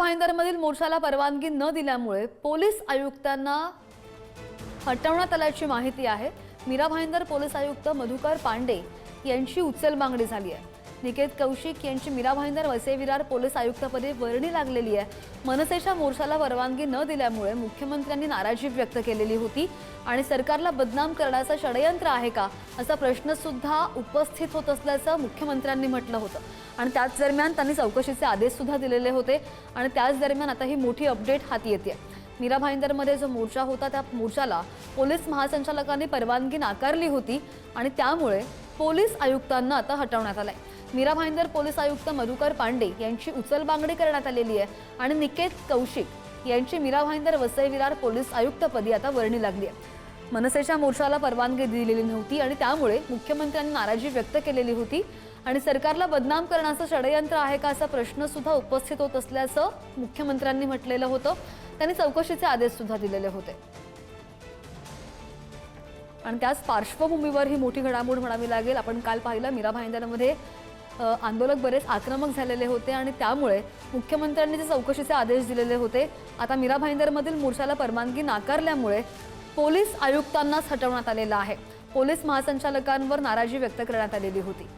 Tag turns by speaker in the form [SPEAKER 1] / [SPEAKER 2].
[SPEAKER 1] भाईंदरमधील मोर्चाला परवानगी न दिल्यामुळे पोलीस आयुक्तांना हटवण्यात आल्याची माहिती आहे. मीरा भाईंदर पोलीस आयुक्त मधुकर पांडे यांची उचल मागणी झाली आहे. निकेत कौशिक यांची मीरा भाईंदर वसईविरार पोलीस आयुक्तपदी वर्णी लागलेली आहे. मनसेच्या मोर्चाला परवानगी न दिल्यामुळे मुख्यमंत्र्यांनी नाराजी व्यक्त केलेली होती. आणि सरकारला बदनाम करण्याचं षडयंत्र आहे का असा प्रश्न सुद्धा उपस्थित होत असल्याचं मुख्यमंत्र्यांनी म्हटलं होतं. आणि त्याच दरम्यान त्यांनी चौकशीचे आदेश सुद्धा दिलेले होते. आणि त्याच दरम्यान आता ही मोठी अपडेट हाती येते. मीरा भाईंदरमध्ये जो मोर्चा होता त्या मोर्चाला पोलीस महासंचालकांनी परवानगी नाकारली होती. आणि त्यामुळे पोलीस आयुक्तांना आता हटवण्यात आलं आहे मीरा भाईंदर पोलीस आयुक्त मधुकर पांडे यांची उचलबांगडी करण्यात आलेली आहे आणि निकेत कौशिक यांची मीरा भाईंदर वसई विरार पोलीस आयुक्तपदी आता वर्णी लागली आहे. मनसेच्या मोर्चाला परवानगी दिलेली नव्हती आणि त्यामुळे मुख्यमंत्र्यांनी नाराजी व्यक्त केलेली होती. आणि सरकारला बदनाम करण्याचं षडयंत्र आहे का असा प्रश्न सुद्धा उपस्थित होत असल्याचं मुख्यमंत्र्यांनी म्हटलेलं होतं. त्यांनी चौकशीचे आदेश सुद्धा दिलेले होते. आणि त्याच पार्श्वभूमीवर ही मोठी घडामोड म्हणावी लागेल. आपण काल पाहिलं मीरा भाईंदरमध्ये आंदोलक बरेच आक्रमक झालेले होते आणि त्यामुळे मुख्यमंत्र्यांनी जे चौकशीचे आदेश दिलेले होते आता मीरा भाईंदरमधील मोर्चाला परवानगी नाकारल्यामुळे पोलीस आयुक्तांनाच हटवण्यात आलेलं आहे. पोलीस महासंचालकांवर नाराजी व्यक्त करण्यात आलेली होती.